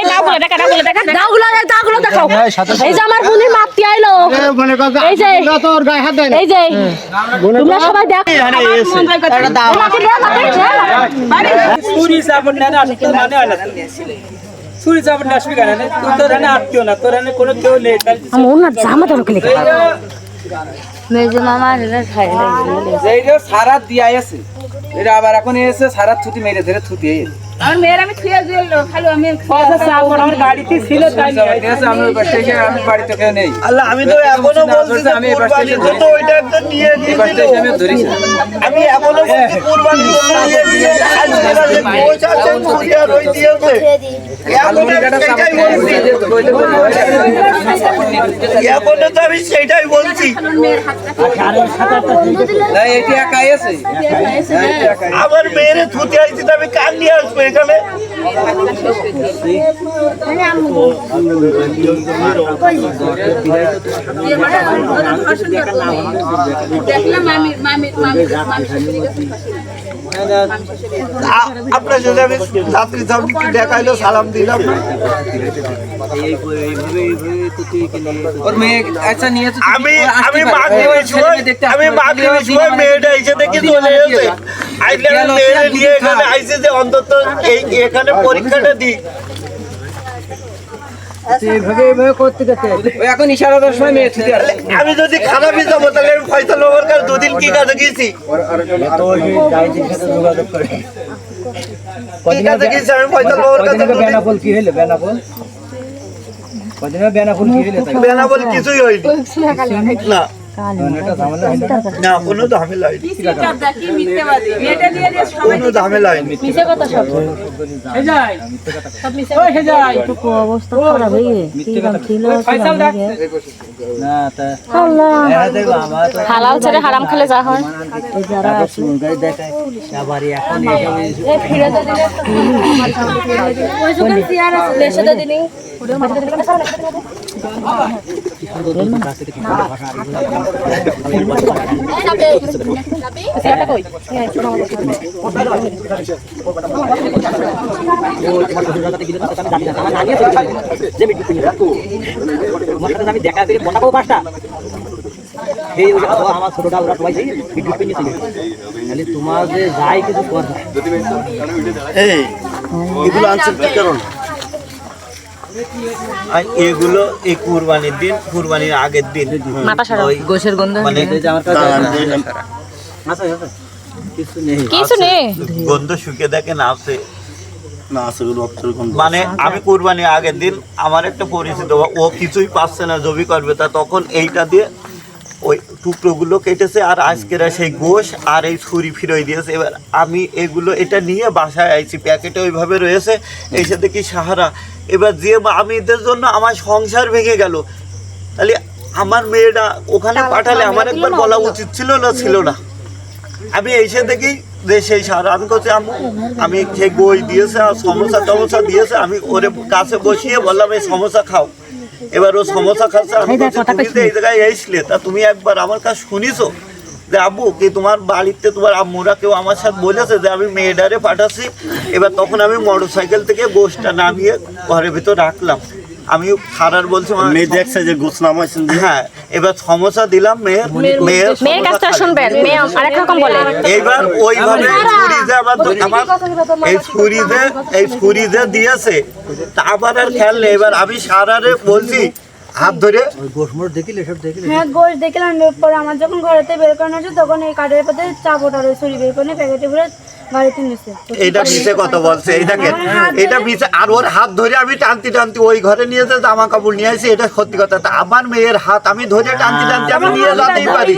এই দাওগুলো দেখা দাওগুলো দেখা দেখা। দাগুলো দাগুলো দেখাও। এই যে আমার বোনের মাপতি আইলো। এই যে এই যে তোমরা সবাই দেখো। লাঠি দে, লাঠি দে। না মানে হয় না। চুরি না আসবি কেন? তুই তোর আত্মীয় না তোর কোনো কেউ নেই। আমার জামা মেজো মামা খাই এই যে সারা দিয়া আছে এটা আবার এখন এসে সারা ছুটি মেরে ধরে ছুটি আমার মেয়ের আমি থুয়ে দিল খালি আমি আমার গাড়িতে ছিল তাই আমি ওই আমি বাড়িতে কেউ নেই আল্লাহ আমি তো এখনও বলছি আমি এই কুরবানির ওইটা একটা নিয়ে বাস আমি ধরেছি আমি এখনও বলছি নিয়ে দিয়ে আজকে ছুটি আর ওই দিয়েছে এখনও তো আমি সেটাই বলছি আমার মেয়েরে থুতে আইছি আমি কার নিয়ে আসব এখানে? আপনার সাথে আমি ছাত্রী ছাত্রী দেখাইলো সালাম দিলাম। ওর মেয়ে আমি আমি আমি মাগরিবের সময় মেয়েটা এসে দেখি চলে এসে আইলে আমি নিয়ে এখানে আইসে যে অন্তত এই এখানে পরীক্ষাটা দিই এখন ইশারা দেওয়ার মেয়ে আমি যদি খারাপই যাব তাহলে আমি ফয়সাল বাবার কাছে দুদিন কি কাজে গেছি কি কাজে গেছি আমি ফয়সাল বাবার কাছে দুদিন কি হইল? বেনাপোল? কিছুই হয়নি। না। না কোনো ঝামেলা হয়নি। কোনো ঝামেলা হয়নি। অবস্থা খারাপ হয়ে হালাল ছেড়ে হারাম খেলে যা হয়। আমি দেখা দিলে পাঁচটা? এই ওই যে ও আমার ছোটটা ওরা সবাই বিদ্যুৎ পেয়ে নিয়েছিল। তাহলে তোমার যে যাই কিছু এই এগুলো আনছেন কি কারণ? আর এগুলো এই কুরবানির দিন কুরবানির আগের দিন। মাথা সারা। ওই গোশের গন্ধ মানে আমার কাছে দাঁড়ান, কিছু নেই। কিছু নেই। গন্ধ শুকে দেখেন আছে না আছে রক্তের গন্ধ মানে আমি কুরবানি আগের দিন আমার একটা পরিচিত ও- কিছুই পাচ্ছে না জবি করবে তা তখন এইটা দিয়ে ওই টুকরোগুলো কেটেছে আর আজকের সেই গোশ আর এই ছুরি ফিরোই দিয়েছে। এবার আমি এগুলো এটা নিয়ে বাসায় আইছি প্যাকেটে ওইভাবে রয়েছে এসে দেখি সাহারা। এবার যে আমি এদের জন্য আমার সংসার ভেঙে গেল। তাহলে আমার মেয়েটা ওখানে পাঠালে আমার একবার বলা উচিত ছিল না? ছিল না। আমি এসে দেখি যে সেই সার আমি করছি আমি সেই বই দিয়েছে আর সমোসা টমোসা দিয়েছে আমি ওরে কাছে বসিয়ে বললাম এই সমোসা খাও। এবার ও সমস্যা খাচ্ছে আমি তুমি এই জায়গায় এসলে তা তুমি একবার আমার কাছে শুনিছো? যে আব্বু কি তোমার বাড়িতে তোমার আম্মুরা কেউ আমার সাথে বলেছে যে আমি মেয়েডারে পাঠাচ্ছি? এবার তখন আমি মোটর সাইকেল থেকে গোষ্ঠটা নামিয়ে ঘরের ভিতর রাখলাম। আমি খারার বলছি মেয়ে দেখছে যে গোছ নামাইছেন যে। হ্যাঁ এবার সমস্যা দিলাম মেয়ের মেয়ের মেয়ের কাছটা শুনবেন মেয়ে আরেক রকম বলে। এইবার ওইভাবে ছুরি যে আমার আমার এই ছুরি যে এই ছুরি যে দিয়েছে। আবার আর খেয়াল নেই। এবার আমি সারারে বলছি হাত ধরে? ওই দেখিলে সব দেখিলে? হ্যাঁ গোশ দেখলাম পরে আমার যখন ঘরেতে বের করানো হচ্ছে তখন এই কাঠের পাতে চাপট আর ওই ছুরি বের করে প্যাকেটে ভরে গাড়িতে নিচ্ছে এইটা মিশে কথা বলছে এই দেখেন এটা মিশে আর ওর হাত ধরে আমি টানতে টানতে ওই ঘরে নিয়ে যে জামা কাপড় নিয়ে আসি এটা সত্যি কথা। আমার মেয়ের হাত আমি ধরে টানতে টানতে আমি নিয়ে যেতেই পারি।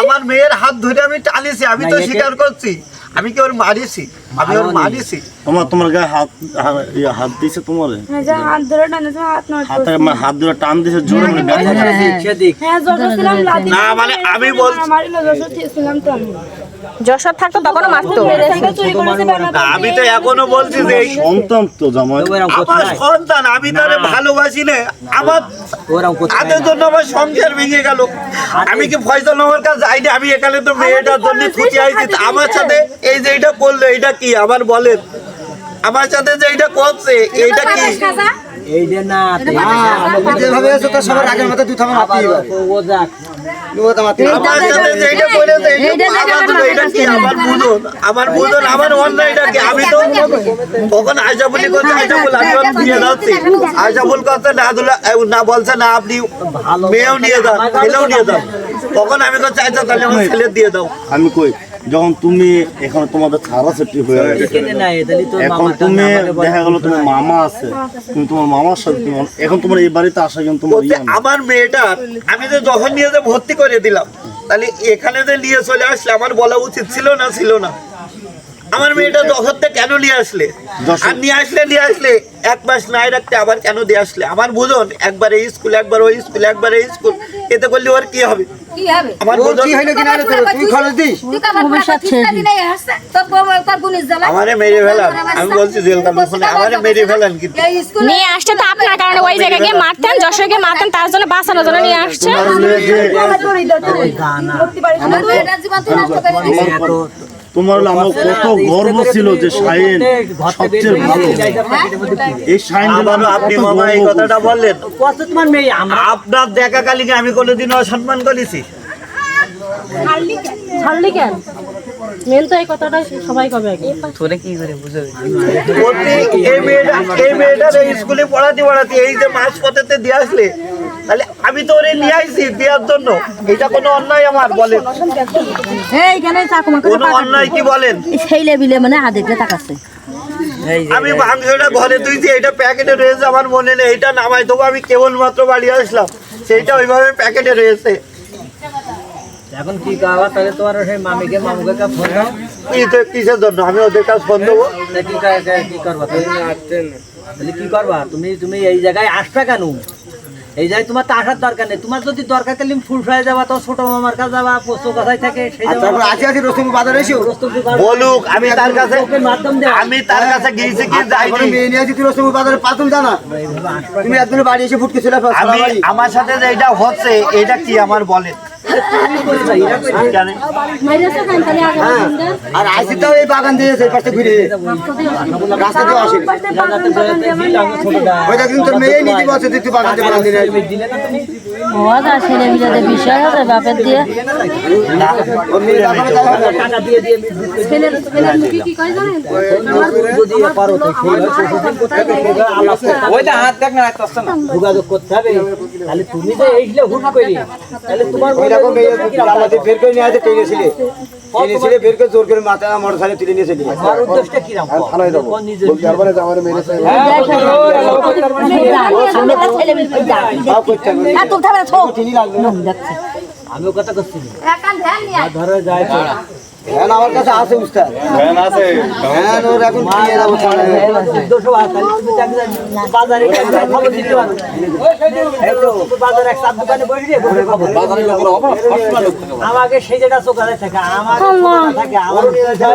আমার মেয়ের হাত ধরে আমি টানিছি আমি তো স্বীকার করছি। আমি কি ওর মারিছি? আমি ওর মারিছি। তোমার তোমার গায়ে হাত হাত দিছে তোমার? হ্যাঁ হাত ধরে টানেছে হাত নড়ছে হাত হাত ধরে টান দিছে জোরে মানে ব্যথা করে। সেদিক হ্যাঁ জোরে ছিলাম লাদি না, মানে আমি বলছি- মারিল জোরে ছিলাম তো আমি। যশোর থাকতো তখনও মারতো আমি তো এখনও বলছি যে সন্তান তো জামাই আমার সন্তান আমি তারে ভালোবাসি না। আমার তাদের জন্য আমার সংসার ভেঙে গেল। আমি কি ফয়সাল আমার কাছে যাইনি? আমি এখানে তো মেয়েটার জন্য খুঁজে আইছি। আমার সাথে এই যে এটা করল এটা কি? আবার বলেন। আমার সাথে যে এইটা করছে এইটা কি? এই যে না যেভাবে আছে তো সবার আগের মতো দুই থামা মারতেই ও যাক আমার সাথে যে এইটা করেছে এইটা আমার জন্য এইটা কি আমার বুঝুন আমার অন্যায়টা কি আমি তো তখন আয়সা বলি করছে আয়সা বল আমি ওর দিয়ে যাচ্ছি আয়সা বল করছে না দুলা না বলছে না আপনি মেয়েও নিয়ে যান ছেলেও নিয়ে যান তখন আমি তো চাইছি তাহলে আমার ছেলে দিয়ে দাও আমি কই যখন তুমি এখন তোমাদের ছাড়া সেটি হয়ে গেছে। এখানে নাই তাহলে তোর এখন তুমি দেখা গেলো তোমার মামা আছে তুমি তোমার মামার সাথে তুমি এখন তোমার এই বাড়িতে আসা কিন্তু তোমার ইয়ে আমার মেয়েটা আমি যে যখন নিয়ে যে ভর্তি করে দিলাম তাহলে এখানে যে নিয়ে চলে আসলে আমার বলা উচিত ছিল না ছিল না। আমার মেয়েটা থেকে কেন নিয়ে আসলে। আর নিয়ে আসলে নিয়ে আসলে এক মাস নাই রাখতে আবার কেন দিয়ে আসলে? আমার বুঝুন একবার এই স্কুল একবার ওই স্কুল একবার এই স্কুল এতে করলে ওর কি হবে? আমার বুঝুন? তুই খরচ দিস? আমারে মেরে ফেলান। আমি বলছি আমারে মেরে কিন্তু। নিয়ে তো আপনার কারণে ওই জায়গায় গিয়ে মারতেন যশোরে গিয়ে মারতেন তার জন্য বাঁচানোর জন্য নিয়ে আসছে। তোমার তোমার হলো আমার কত গর্ব ছিল যে শাহিন সবচেয়ে ভালো। এই শাহিন আপনি মামা এই কথাটা বললেন। আপনার দেখা কালীকে আমি কোনোদিনও অসম্মান করেছি। ছাড়লি কেন? মেন তো এই কথাটা সবাই কবে আগে। বলতে এই মেয়েটা এই মেয়েটার স্কুলে পড়াতে পড়াতে এই যে মাস পথেতে দিয়ে আসলে তাহলে আমি তো ওরে নিয়ে আইছি দেওয়ার জন্য। এটা কোনো অন্যায় আমার বলেন। কোনো অন্যায় কি বলেন? সেই লেবিলে মানে আধেকটা টাকাছে আমি মাংসটা ঘরে তুইছি এটা প্যাকেটে রয়েছে আমার মনে নেই। এটা নামাই দেবো আমি কেবলমাত্র বাড়ি আসলাম। সেইটা ওইভাবে প্যাকেটে রয়েছে। এখন কি কাবা তাহলে তোমার সেই মামিকে মামুকে একটা ফোন দাও। কিসে- কিসের জন্য? আমি ওদের কাছে ফোন দেবো। কি করবা? তুমি তাহলে কি করবা? তুমি তুমি এই জায়গায় আসবে কেন? এই যাই তোমার তো আসার দরকার নেই। তোমার যদি দরকার তাহলে ফুল ফ্রাই যাবা তো ছোট মামার কাছে যাবা পোস্ত কথাই থাকে সেই তারপর আসি আসি রসুন বাজার এসো বলুক আমি তার কাছে মাধ্যম দে আমি তার কাছে গিয়েছি কি যাই তুমি মেয়ে নিয়ে আসি রসুন বাজারে পাতুল জানা তুমি একদিন বাড়ি এসে ফুটকে ছিল আমি আমার সাথে যে এটা হচ্ছে এটা কি আমার বলেন? হ্যাঁ আর আইসি তো এই বাগান দিয়ে সেই পাশে ঘুরে। রাস্তা দিয়ে আসে তোর মেয়ে নিতে বলছে তুই তুই বাগান দিয়ে বাগান দিয়ে। যায় ছেলে আছে বাপের দিয়ে হয় যোগাযোগ করতে হবে তাহলে তুমি যে এইগুলো হুট করি তাহলে তোমার মনে? আমাদের বের করে নিয়ে আসে টেনে ছিলে টেনে ছিলে বের করে জোর করে মাথা মোটর সাইকেল তুলে নিয়ে চলে তোমার উদ্দেশ্যটা কি আমিও কথা করছি একান ধ্যান নিয়ে ধরো যায়। হ্যাঁ আমার কাছে আছে উস্তাদ। ওর এখন দিয়ে যাব থানায়। চোদ্দশো আর তাহলে তুমি চাকরি যাচ্ছ। বাজারে খবর দিতে পারো। বাজারে এক চার দোকানে বসে দিয়ে আমাকে সেই জায়গা চোখালে থাকে আমার থাকে আমার যাও